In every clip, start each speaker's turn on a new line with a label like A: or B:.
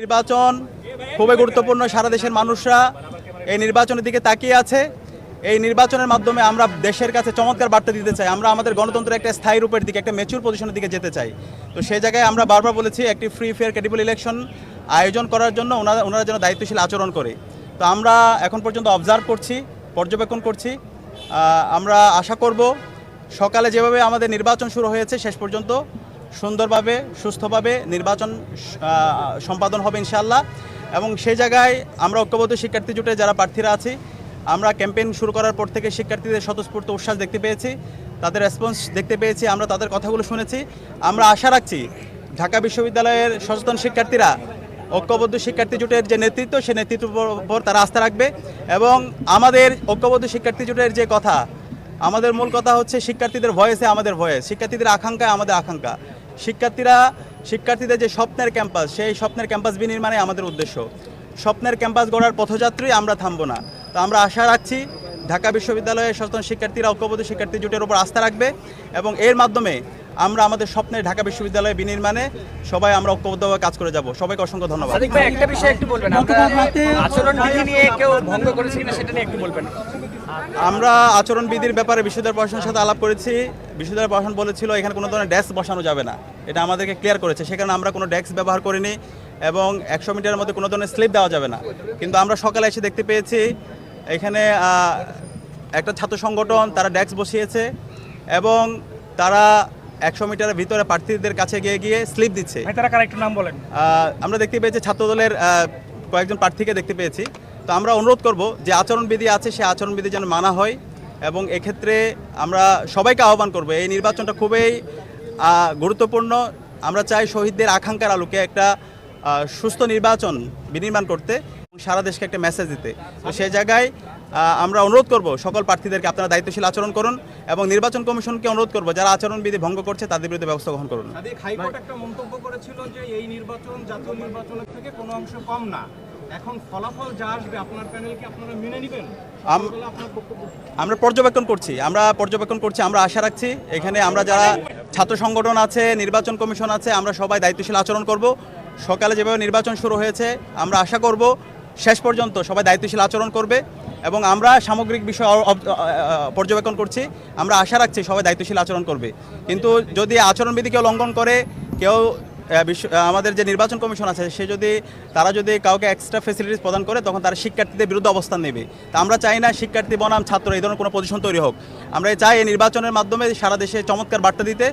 A: নির্বাচন খুবই গুরুত্বপূর্ণ, সারা দেশের মানুষরা এই নির্বাচনের দিকে তাকিয়ে আছে। এই নির্বাচনের মাধ্যমে আমরা দেশের কাছে চমৎকার বার্তা দিতে চাই। আমরা আমাদের গণতন্ত্রের একটা স্থায়ী রূপের দিকে, একটা মেচুর পজিশনের দিকে যেতে চাই। তো সেই জায়গায় আমরা বারবার বলেছি, একটি ফ্রি ফেয়ার ক্রেডিবল ইলেকশন আয়োজন করার জন্য ওনারা ওনারা যেন দায়িত্বশীল আচরণ করে। তো আমরা এখন পর্যন্ত অবজার্ভ করছি, পর্যবেক্ষণ করছি। আমরা আশা করব সকালে যেভাবে আমাদের নির্বাচন শুরু হয়েছে, শেষ পর্যন্ত সুন্দরভাবে, সুস্থভাবে নির্বাচন সম্পাদন হবে ইনশাল্লাহ এবং সেই জায়গায় আমরা ঐক্যবদ্ধ শিক্ষার্থী জোটে যারা প্রার্থীরা আছি, আমরা ক্যাম্পেইন শুরু করার পর থেকে শিক্ষার্থীদের স্বতঃস্ফূর্ত উচ্ছ্বাস দেখতে পেয়েছি, তাদের রেসপন্স দেখতে পেয়েছি, আমরা তাদের কথাগুলো শুনেছি। আমরা আশা রাখছি ঢাকা বিশ্ববিদ্যালয়ের সচেতন শিক্ষার্থীরা, ঐক্যবদ্ধ শিক্ষার্থী জোটের যে নেতৃত্ব, সে নেতৃত্বের উপর তারা আস্থা রাখবে। এবং আমাদের ঐক্যবদ্ধ শিক্ষার্থী জোটের যে কথা, আমাদের মূল কথা হচ্ছে শিক্ষার্থীদের ভয়েসে আমাদের ভয়েস শিক্ষার্থীদের আকাঙ্ক্ষায় আমাদের আকাঙ্ক্ষা। শিক্ষার্থীরা শিক্ষার্থীদের যে স্বপ্নের ক্যাম্পাস সেই স্বপ্নের ক্যাম্পাস বিনির্মাণে আমাদের উদ্দেশ্য। স্বপ্নের ক্যাম্পাস গড়ার পথযাত্রী আমরা থামবো না। তো আমরা আশা রাখছি ঢাকা বিশ্ববিদ্যালয়ের সচেতন শিক্ষার্থীরা ঐক্যবদ্ধ শিক্ষার্থী জোটের উপর আস্থা রাখবে এবং এর মাধ্যমে আমরা আমাদের স্বপ্নের ঢাকা বিশ্ববিদ্যালয়ে বিনির্মাণে সবাই আমরা ঐক্যবদ্ধভাবে কাজ করে যাব। সবাইকে অসংখ্য ধন্যবাদ।
B: একটা বিষয় একটু বলবেন। আপনারা আচরণ নিয়ে কেউ ভঙ্গ করেছে কিনা সেটা নিয়ে একটু বলবেন।
A: আমরা আচরণবিধির ব্যাপারে বিশ্ববিদ্যালয় প্রশাসনের সাথে আলাপ করেছি। বিশ্ববিদ্যালয় প্রশাসন বলেছিল এখানে কোনো ধরনের ডেস্ক বসানো যাবে না। এটা আমাদেরকে ক্লিয়ার করেছে। সেখানে আমরা কোনো ডেস্ক ব্যবহার করিনি এবং একশো মিটারের মধ্যে কোনো ধরনের স্লিপ দেওয়া যাবে না। কিন্তু আমরা সকালে এসে দেখতে পেয়েছি এখানে একটা ছাত্র সংগঠন তারা ডেস্ক বসিয়েছে এবং তারা একশো মিটারের ভিতরে প্রার্থীদের কাছে গিয়ে গিয়ে স্লিপ দিচ্ছে।
B: নাম বলেন।
A: আমরা দেখতে পেয়েছি ছাত্রদলের কয়েকজন প্রার্থীকে দেখতে পেয়েছি। তো আমরা অনুরোধ করব যে আচরণবিধি আছে সেই আচরণবিধি যেন মানা হয় এবং এক্ষেত্রে আমরা সবাইকে আহ্বান করব। এই নির্বাচনটা খুবই গুরুত্বপূর্ণ। আমরা চাই শহীদদের আকাঙ্ক্ষার আলোকে একটা সুস্থ নির্বাচন বিনির্মাণ করতে সারা দেশকে একটা মেসেজ দিতে। তো সেই জায়গায় আমরা অনুরোধ করব সকল প্রার্থীদেরকে আপনারা দায়িত্বশীল আচরণ করুন এবং নির্বাচন কমিশনকে অনুরোধ করব যারা আচরণবিধি ভঙ্গ করছে তাদের বিরুদ্ধে ব্যবস্থা গ্রহণ করুন।
C: হাইকোর্ট একটা মন্তব্য করেছিল যে এই নির্বাচন জাতীয় নির্বাচনের থেকে কোনো অংশ কম না। এখন ফলাফল যা আসবে আপনার প্যানেল কি আপনারা মেনে নেবেন?
A: আম-
C: বলে আপনার বক্তব্য
A: আমরা পর্যবেক্ষণ করছি আমরা পর্যবেক্ষণ করছি আমরা আশা রাখছি এখানে আমরা যারা ছাত্র সংগঠন আছে, নির্বাচন কমিশন আছে, আমরা সবাই দায়িত্বশীল আচরণ করব। সকালে যেভাবে নির্বাচন শুরু হয়েছে, আমরা আশা করব শেষ পর্যন্ত সবাই দায়িত্বশীল আচরণ করবে এবং আমরা সামগ্রিক বিষয় পর্যবেক্ষণ করছি, আমরা আশা রাখছি সবাই দায়িত্বশীল আচরণ করবে। কিন্তু যদি আচরণবিধি কেউ লঙ্ঘন করে, কেউ আমাদের যে নির্বাচন কমিশন আছে, সে যদি তারা যদি কাউকে এক্সট্রা ফেসিলিটিস প্রদান করে, তখন তারা শিক্ষার্থীদের বিরুদ্ধে অবস্থান নেবে। তা আমরা চাই না শিক্ষার্থী, বনাম ছাত্র, এই ধরনের কোনো পজিশন তৈরি হোক। আমরা চাই এই নির্বাচনের মাধ্যমে সারা দেশে চমৎকার বার্তা দিতে।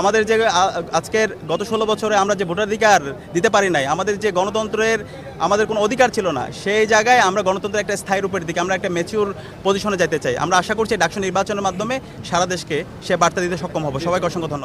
A: আমাদের যে আজকের গত ষোলো বছরে আমরা যে ভোটাধিকার দিতে পারি নাই, আমাদের যে গণতন্ত্রের আমাদের কোনো অধিকার ছিল না, সেই জায়গায় আমরা গণতন্ত্রের একটা স্থায়ী রূপের দিকে আমরা একটা ম্যাচিউর পজিশনে যেতে চাই। আমরা আশা করছি ডাকসু নির্বাচনের মাধ্যমে সারা দেশকে সে বার্তা দিতে সক্ষম হব। সবাইকে অসংখ্য ধন্যবাদ।